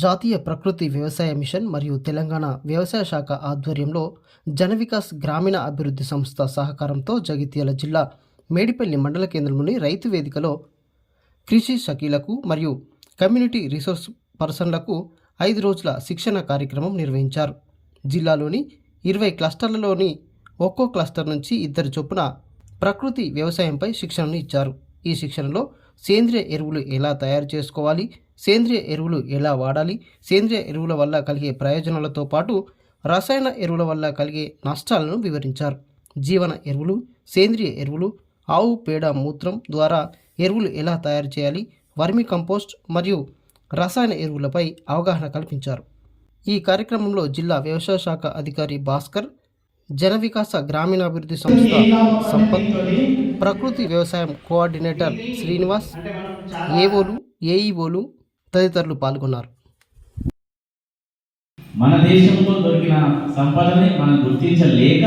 జాతీయ ప్రకృతి వ్యవసాయ మిషన్ మరియు తెలంగాణ వ్యవసాయ శాఖ ఆధ్వర్యంలో జనవికాస్ గ్రామీణ అభివృద్ధి సంస్థ సహకారంతో జగిత్యాల జిల్లా మేడిపల్లి మండల కేంద్రంలోని రైతు వేదికలో కృషి షకీలకు మరియు కమ్యూనిటీ రిసోర్స్ పర్సన్లకు ఐదు రోజుల శిక్షణ కార్యక్రమం నిర్వహించారు. జిల్లాలోని ఇరవై క్లస్టర్లలోని ఒక్కో క్లస్టర్ నుంచి ఇద్దరు చొప్పున ప్రకృతి వ్యవసాయంపై శిక్షణను ఇచ్చారు. ఈ శిక్షణలో సేంద్రియ ఎరువులు ఎలా తయారు చేసుకోవాలి? సేంద్రియ ఎరువులు ఎలా వాడాలి? సేంద్రియ ఎరువుల వల్ల కలిగే ప్రయోజనాలతో పాటు రసాయన ఎరువుల వల్ల కలిగే నష్టాలను వివరించారు. జీవన ఎరువులు సేంద్రియ ఎరువులు ఆవు పేడ మూత్రం ద్వారా ఎరువులు ఎలా తయారు చేయాలి? వర్మి కంపోస్ట్ మరియు రసాయన ఎరువులపై అవగాహన కల్పించారు. ఈ కార్యక్రమంలో జిల్లా వ్యవసాయ శాఖ అధికారి భాస్కర్ జన వికాస గ్రామీణాభివృద్ధి సంస్థ సంపత్ ప్రకృతి వ్యవసాయం కోఆర్డినేటర్ శ్రీనివాస్ ఏఓలు ఏఈఓలు తదితరులు పాల్గొన్నారు. మన దేశంలో దొరికిన సంపదని మనం గుర్తించలేక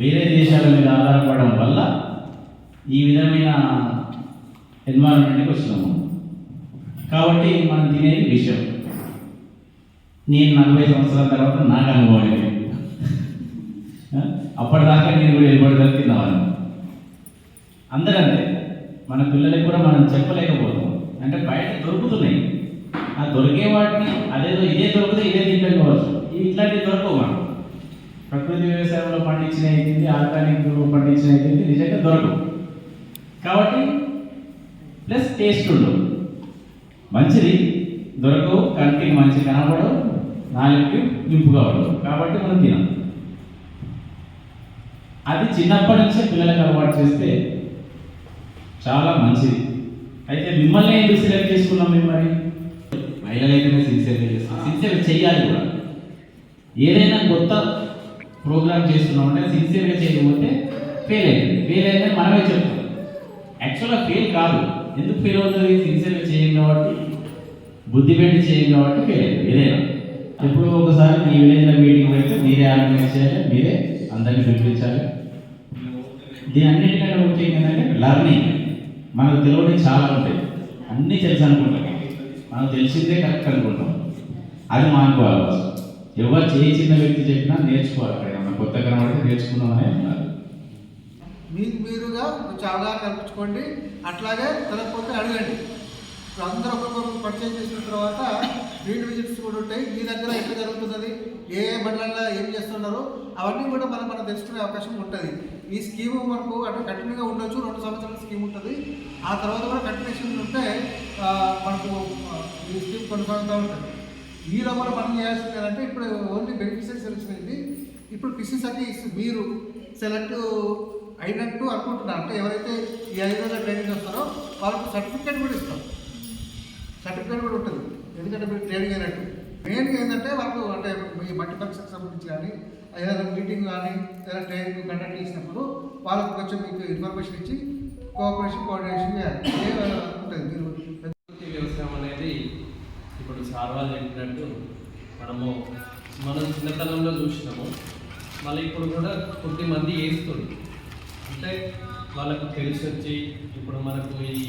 వేరే దేశాల మీద ఆధారపడడం వల్ల ఈ విధమైన ఎన్వైరన్మెంట్కి వచ్చినాము. కాబట్టి మనం తినేది విషయం నేను నలభై సంవత్సరాల తర్వాత నాకు అనుభవం ఇది అప్పటిదాకా నేను కూడా ఏర్పడగలిగి తిన్నవాడిని అందరంతే. మన పిల్లలకి కూడా మనం చెప్పలేకపోతాం ఆ దొరికే వాటిని అదేదో ఇదే దొరికితే ఇదే తింటాం కావచ్చు. ఇట్లాంటివి దొరకవు మనం ప్రకృతి వ్యవసాయంలో పండించిన అయితే ఆర్గానిక్ పండించిన అయితే నిజంగా దొరకవు. కాబట్టి ప్లస్ టేస్ట్ ఉండవు. మంచిది దొరకవు కంటికి మంచి కనబడవు నాలుగుకి ఇంపుగా ఉండవు. కాబట్టి మనం తినాం. అది చిన్నప్పటి నుంచే పిల్లలకు అలవాటు చేస్తే చాలా మంచిది. అయితే మిమ్మల్ని ఎందుకు సెలెక్ట్ చేసుకున్నాం మేము మరి? మహిళలైతేనే సిన్సియర్గా చేస్తాం. సిన్సియర్ చేయాలి కూడా. ఏదైనా కొత్త ప్రోగ్రామ్ చేస్తున్నామంటే సిన్సియర్గా చేయకపోతే ఫెయిల్ అయింది ఫెయిల్ అయిందని మనమే చెప్తాం. యాక్చువల్గా ఫెయిల్ కాదు. ఎందుకు ఫెయిల్ అవుతుంది? సిన్సియర్గా చేయం కాబట్టి బుద్ధి పెట్టి చేయం కాబట్టి ఫెయిల్ అయింది ఏదైనా. ఎప్పుడు ఒకసారి మీ విలేజ్లో మీటింగ్ పెడితే మీరే ఆర్గనైజ్ చేయాలి మీరే అందరినీ పిలిపించాలి. దీని అన్నిటికంటే ముఖ్యం ఏంటంటే లర్నింగ్ మనకు తెలియని చాలా ఉంటాయి. అన్నీ తెలుసు అనుకుంటాం. మనం తెలిసిందే కరెక్ట్ అనుకుంటాం. అది మానుకోవాలి ఎవరు చేయి చిన్న వ్యక్తి చెప్పినా నేర్చుకోవాలి అక్కడ. ఏమన్నా కొత్త కనబడితే నేర్చుకుందామని అన్నారు మీకు మీరుగా కొంచెం అవగాహన కల్పించుకోండి. అట్లాగే తెలకపోతే అడగండి. ఇప్పుడు అందరూ ఒక్కొక్కరు పరిచయం చేసిన తర్వాత ఫీల్డ్ విజిట్స్ కూడా ఉంటాయి. మీ దగ్గర ఎక్కడ జరుగుతున్నది? ఏ ఏ బండ్లలో ఏం చేస్తున్నారు? అవన్నీ కూడా మనం మనం తెలుసుకునే అవకాశం ఉంటుంది. ఈ స్కీమ్ మనకు అటు కంటిన్యూగా ఉండొచ్చు రెండు సంవత్సరాల స్కీమ్ ఉంటుంది. ఆ తర్వాత కూడా కంటిన్యూషన్ ఉంటే మనకు ఈ స్కీమ్ కొనసాగుతూ ఉంటుంది. ఈ లోపల మనం చేయాల్సింది ఏంటంటే ఇప్పుడు ఓన్లీ బెనిఫిషియరీ సెలెక్షన్ అయింది ఇప్పుడు పిసిసకి మీరు సెలెక్ట్ అయినట్టు అనుకుంటున్నారు. అంటే ఎవరైతే ఈ ఐదు రోజుల ట్రైనింగ్ వస్తారో వాళ్ళకి సర్టిఫికేట్ కూడా ఇస్తాం సర్టిఫికేట్ కూడా ఉంటుంది. ఎందుకంటే మీరు ట్రైనింగ్ అయినట్టు. మెయిన్గా ఏంటంటే వాళ్ళకు అంటే ఈ మట్టి పరీక్షకు సంబంధించి కానీ ఏదైనా మీటింగ్ కానీ ఏదైనా ట్రైనింగ్ కండక్ట్ చేసినప్పుడు వాళ్ళకు కొంచెం మీకు ఇన్ఫర్మేషన్ ఇచ్చి కోఆపరేషన్ కోఆర్డినేషన్ ఉంటుంది మీరు వ్యవసాయం అనేది ఇప్పుడు సార్ వాళ్ళు చెప్పినట్టు మనము మనం చిన్నతనంలో చూసినాము. మళ్ళీ ఇప్పుడు కూడా కొద్ది మంది వేస్తుంది అంటే వాళ్ళకు తెలిసి వచ్చి ఇప్పుడు మనకు ఈ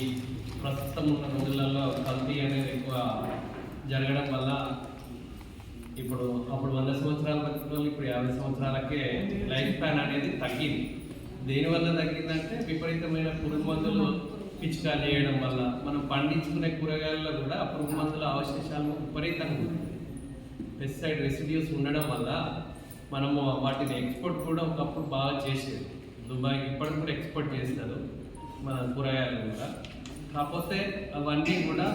ప్రస్తుతం ఉన్న రోజులలో కల్తీ అనేది ఎక్కువ జరగడం వల్ల ఇప్పుడు అప్పుడు వంద సంవత్సరాల బతికిన ఇప్పుడు యాభై సంవత్సరాలకే లైఫ్ స్పాన్ అనేది తగ్గింది. దేనివల్ల తగ్గిందంటే విపరీతమైన పురుగు మందులు పిచికారి చేయడం వల్ల. మనం పండించుకునే కూరగాయల్లో కూడా పురుగు మందుల అవశేషాలు విపరీతంగా ఉన్నాయి. పెస్టిసైడ్ రెసిడ్యూస్ ఉండడం వల్ల మనము వాటిని ఎక్స్పోర్ట్ కూడా ఒకప్పుడు బాగా చేసేది. దుబాయ్ ఇప్పటికి కూడా ఎక్స్పోర్ట్ చేస్తారు మన కూరగాయలు కూడా. కాకపోతే అవన్నీ కూడా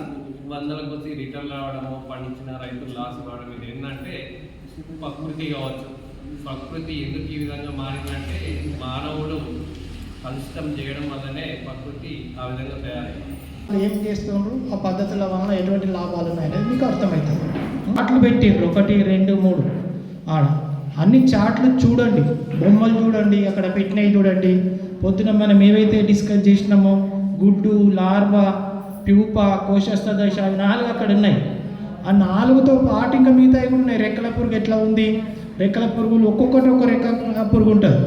వందల కొద్ది రిటర్న్ రావడము పండించిన రైతులు లాస్ కావడం ఇది ఏంటంటే ప్రకృతి కావచ్చు. ప్రకృతి ఎందుకు ఈ విధంగా మారిందంటే మానవుడు కలుషితం చేయడం వల్లనే ప్రకృతి ఆ విధంగా తయారైంది. ఏం చేస్తుండ్రు? ఆ పద్ధతుల వలన ఎటువంటి లాభాలు ఉన్నాయి అనేది మీకు అర్థమవుతుంది చాట్లు పెట్టిండ్రు. ఒకటి రెండు మూడు. ఆడ అన్ని చాట్లు చూడండి. బొమ్మలు చూడండి అక్కడ పెట్టినవి చూడండి. పొద్దున మనం ఏవైతే డిస్కస్ చేసినామో గుడ్డు లార్వా ప్యూపా కోశస్థ దశ అవి నాలుగు అక్కడ ఉన్నాయి. ఆ నాలుగుతో పాటు ఇంకా మిగతా కూడా ఉన్నాయి. రెక్కల పురుగు ఎట్లా ఉంది? రెక్కల పురుగులు ఒక్కొక్కటి ఒక రెక్క పురుగు ఉంటుంది.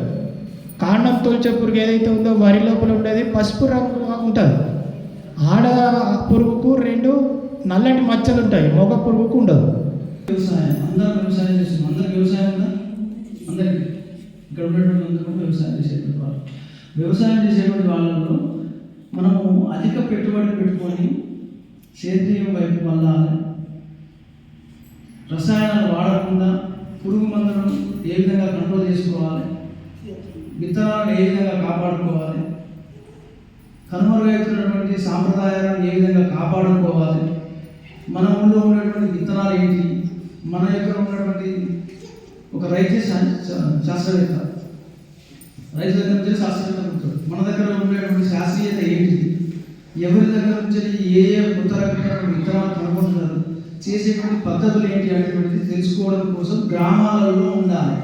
కాండం తొలిచే పురుగు ఏదైతే ఉందో వరి లోపల ఉండేది పసుపు రంగు ఉంటుంది. ఆడ పురుగుకు రెండు నల్లటి మచ్చలు ఉంటాయి. మొగ పురుగుకు ఉండదు. వ్యవసాయం. అందరం వ్యవసాయం చేస్తున్నాం అందరికి వ్యవసాయం ఉందా? అందరికి. ఇక్కడ ఉన్నటువంటి అందరూ వ్యవసాయం చేసేటువంటి వాళ్ళు. వ్యవసాయం చేసేటువంటి వాళ్ళలో మనము అధిక పెట్టుబడి పెట్టుకొని సేంద్రియం వైపు వల్ల రసాయనాలు వాడకుండా పురుగు మందులను ఏ విధంగా కంట్రోల్ చేసుకోవాలి? విత్తనాలను ఏ విధంగా కాపాడుకోవాలి? కనుమరుగవుతున్నటువంటి సాంప్రదాయాలను ఏ విధంగా కాపాడుకోవాలి? మన ఊళ్ళో ఉన్నటువంటి విత్తనాలు ఏంటి? మన యొక్క ఉన్నటువంటి ఒక రైతు శాస్త్రవేత్త. రైతు దగ్గర నుంచి శాస్త్రవేత్త ఉంటాడు మన దగ్గర ఎవరి దగ్గర నుంచి ఏ ఏ కొత్త రకమైన విత్తనాలు కనుగొంటున్నారు చేసేటువంటి పద్ధతులు ఏంటి అనేటువంటిది తెలుసుకోవడం కోసం గ్రామాలలో ఉండాలి.